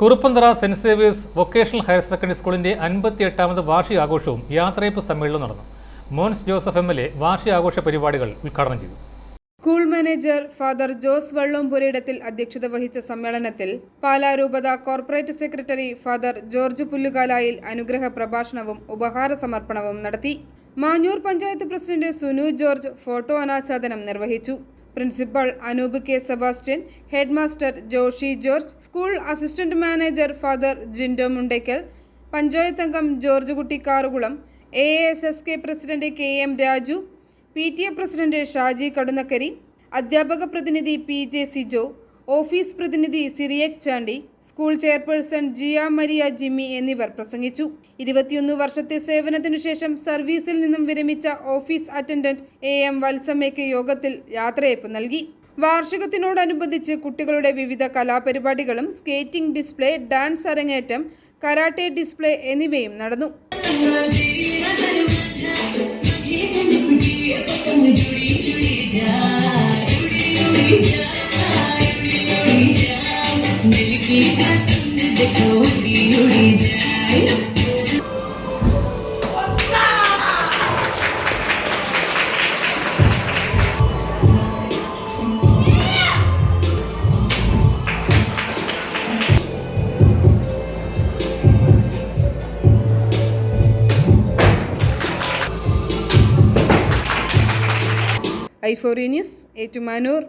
Kuruppanthara saint Xavier's vocational higher secondary സ്കൂളിന്റെ അൻപത്തിയെട്ടാമത് വാർഷികാഘോഷവും യാത്രയപ്പ് സമ്മേളനം നടന്നു. Mons Joseph M L A വാർഷികാഘോഷ പരിപാടികൾ ഉദ്ഘാടനം ചെയ്തു. School manager father Jose Vallompurayidathil അധ്യക്ഷത വഹിച്ച സമ്മേളനത്തിൽ പാലാ രൂപത corporate secretary father George Pullukalayil അനുഗ്രഹ പ്രഭാഷണവും ഉപഹാര സമർപ്പണവും നടത്തി. മാഞ്ഞൂർ പഞ്ചായത്ത് പ്രസിഡന്റ് സുനു ജോർജ് ഫോട്ടോ അനാച്ഛാദനം നിർവഹിച്ചു. Principal Anoop K Sebastian head master Joshi George school assistant manager father Jindo Mundackal panchayat അംഗം George Kutty Karukulam A S S K president K M Raju P T A president Shaji Kadunnakkari അധ്യാപക പ്രതിനിധി P J Sijo office പ്രതിനിധി Cyriac Chandy school chairperson Jiya Maria Jimmy എന്നിവർ പ്രസംഗിച്ചു. ഇരുപത്തിയൊന്ന് വർഷത്തെ സേവനത്തിനു ശേഷം സർവീസിൽ നിന്നും വിരമിച്ച ഓഫീസ് അറ്റൻഡന്റ് എ എം വത്സമ്മയ്ക്ക് യോഗത്തിൽ യാത്രയപ്പ് നൽകി. വാർഷികത്തിനോടനുബന്ധിച്ച് കുട്ടികളുടെ വിവിധ കലാപരിപാടികളും സ്കേറ്റിംഗ് ഡിസ്പ്ലേ ഡാൻസ് അരങ്ങേറ്റം കരാട്ടെ ഡിസ്പ്ലേ എന്നിവയും നടന്നു. ഐഫോറി ന്യൂസ് ഏറ്റുമാനൂർ.